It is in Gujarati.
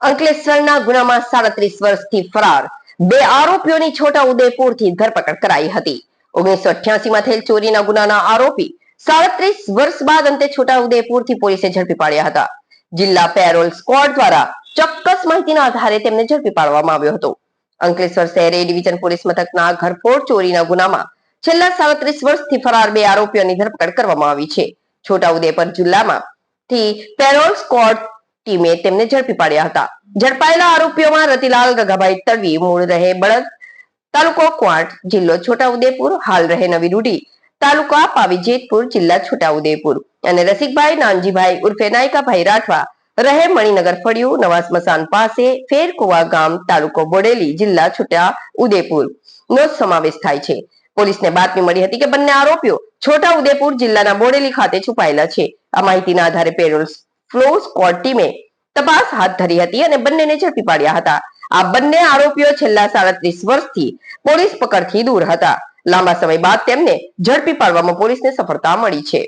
અંકલેશ્વરના ગુનામાં સાડત્રીસ વર્ષથી ફરાર. બે આરોપીઓની છોટા ઉદેપુરથી ધરપકડ કરાઈ હતી. ઓગણીસો માં થયેલ ચોરીના ગુનાના આરોપી સાડત્રીસ વર્ષ બાદ અંતે છોટા ઉદેપુરથી પોલીસે ઝડપી પાડ્યા હતા. જિલ્લા પેરોલ સ્ક્વોડ દ્વારા ચોક્કસ માહિતીના આધારે તેમને ઝડપી પાડવામાં આવ્યો હતો. અંકલેશ્વર શહેર ડિવિઝન પોલીસ મથકના ઘરફોડ ચોરીના ગુનામાં છેલ્લા સાડત્રીસ વર્ષથી ફરાર બે આરોપીઓની ધરપકડ કરવામાં આવી છે. છોટાઉદેપુર જિલ્લામાં થી પેરોલ સ્ક્વોડ ટીમે તેમને ઝડપી પાડ્યા હતા. ઝડપાયેલા આરોપીઓમાં રતિલાલ રઘાભાઈ તડવી, મૂળ રહે બળદ. તાલુકો ક્વાંટ, જિલ્લો છોટાઉદેપુર, હાલ રહે નવી રૂઢી. તાલુકા પાવીજેતપુર, જિલ્લા છોટાઉદેપુર. અને રસિકભાઈ નાનજીભાઈ ઉર્ફે નાયકાભાઈ રાઠવા રહે મણિનગર ફળિયું, નવા સ્મશાન પાસે ફેરકુવા ગામ, તાલુકો બોડેલી, જિલ્લા છોટા ઉદેપુર નો સમાવેશ થાય છે. પોલીસને બાતમી મળી હતી કે બંને આરોપીઓ છોટા ઉદેપુર જિલ્લાના બોડેલી ખાતે છુપાયેલા છે. આ માહિતીના આધારે પેરોલ તપાસ હાથ ધરી હતી અને બંનેને ઝડપી પાડ્યા હતા. આ બંને આરોપીઓ છેલ્લા સાડત્રીસ વર્ષથી પોલીસ પકડથી દૂર હતા. લાંબા સમય બાદ તેમને ઝડપી પાડવામાં પોલીસને સફળતા મળી છે.